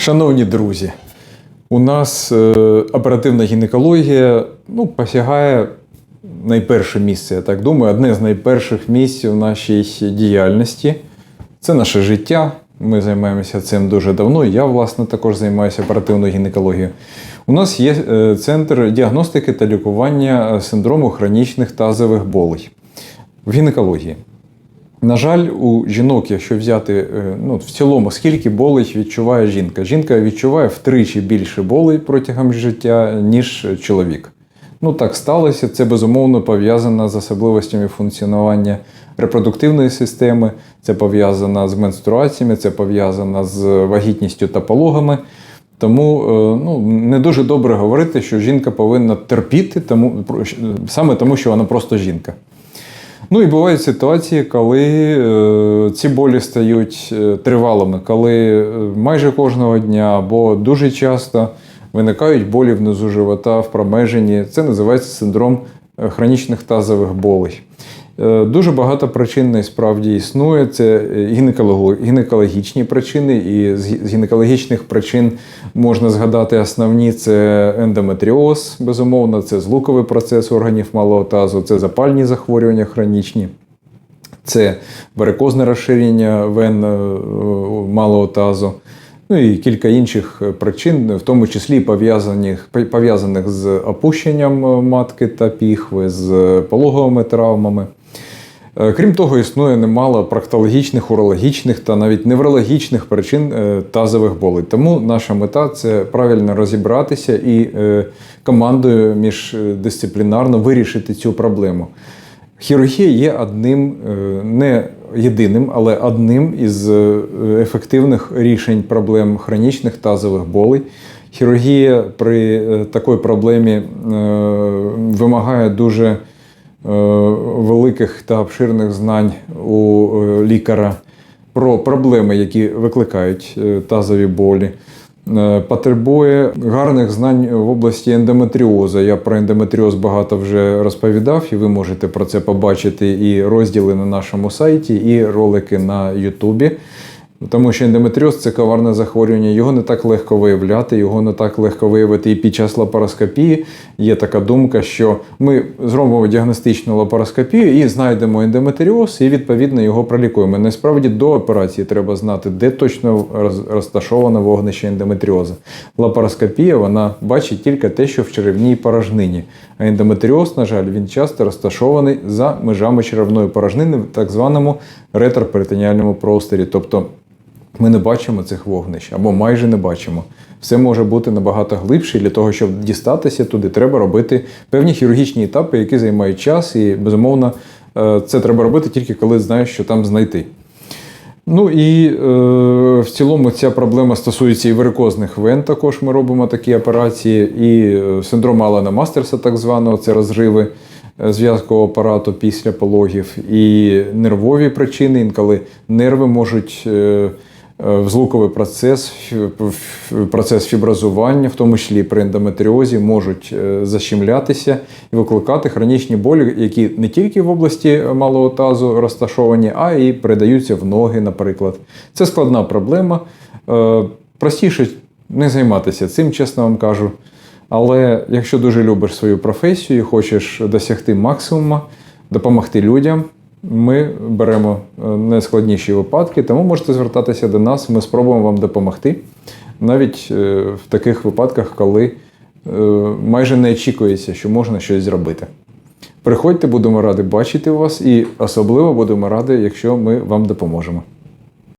Шановні друзі, у нас е, оперативна гінекологія ну, посягає найперше місце, я так думаю, одне з найперших місць у нашій діяльності. Це наше життя. Ми займаємося цим дуже давно. Я, власне, також займаюся оперативною гінекологією. У нас є е, центр діагностики та лікування синдрому хронічних тазових болей в гінекології. На жаль, у жінок, якщо взяти е, ну, в цілому, скільки болей відчуває жінка? Жінка відчуває втричі більше болей протягом життя, ніж чоловік. Ну так сталося. Це безумовно пов'язано з особливостями функціонування репродуктивної системи, це пов'язано з менструаціями, це пов'язано з вагітністю та пологами. Тому е, ну, не дуже добре говорити, що жінка повинна терпіти, тому, саме тому, що вона просто жінка. Ну і бувають ситуації, коли е, ці болі стають е, тривалими, коли е, майже кожного дня або дуже часто виникають болі внизу живота в промеженні. Це називається синдром хронічних тазових болей. Е, Дуже багато причин насправді існує. Це гінекологічні причини, і з гінекологічних причин можна згадати основні: це ендометріоз, безумовно, це злуковий процес органів малого тазу, це запальні захворювання хронічні. Це варикозне розширення вен е, малого тазу, ну і кілька інших причин, в тому числі пов'язаних, пов'язаних з опущенням е, матки та піхви, з пологовими травмами. Е, Крім того, існує немало проктологічних, урологічних та навіть неврологічних причин е, тазових болей. Тому наша мета це правильно розібратися і е, командою міждисциплінарно вирішити цю проблему. Хірургія є одним, не єдиним, але одним із ефективних рішень проблем хронічних тазових болей. Хірургія при такій проблемі вимагає дуже великих та обширних знань у е, лікаря про проблеми, які викликають е, тазові болі. Е, Потребує гарних знань в області ендометріозу. Я про ендометріоз багато вже розповідав, і ви можете про це побачити і розділи на нашому сайті, і ролики на Ютубі. Тому що ендометріоз це коварне захворювання, його не так легко виявляти, його не так легко виявити і під час лапароскопії. Є така думка, що ми зробимо діагностичну лапароскопію і знайдемо ендометріоз, і відповідно його пролікуємо. Насправді до операції треба знати, де точно роз- розташоване вогнище ендометріозу. Лапароскопія вона бачить тільки те, що в черевній порожнині. А ендометріоз, на жаль, він часто розташований за межами черевної порожнини в так званому ретроперитоніальному просторі. Тобто ми не бачимо цих вогнищ або майже не бачимо. Все може бути набагато глибше. і Для того, щоб дістатися туди, треба робити певні хірургічні етапи, які займають час, і безумовно е, це треба робити тільки коли знаєш, що там знайти. Ну і е, в цілому ця проблема стосується і варикозних вен. Також ми робимо такі операції, і е, синдром Алана Мастерса, так званого, це розриви е, зв'язкового апарату після пологів, і нервові причини, інколи нерви можуть. Е, Взлуковий процес, процес фіброзування, в тому числі при ендометріозі, можуть е, защемлятися і викликати хронічні болі, які не тільки в області малого тазу розташовані, а й передаються в ноги, наприклад. Це складна проблема. Е, Простіше не займатися цим, чесно вам кажу. Але якщо дуже любиш свою професію і хочеш досягти максимуму, допомогти людям, ми беремо е, найскладніші випадки, тому можете звертатися до нас, ми спробуємо вам допомогти. Навіть е, в таких випадках, коли е, майже не очікується, що можна щось зробити. Приходьте, будемо раді бачити вас, і особливо будемо раді, якщо ми вам допоможемо.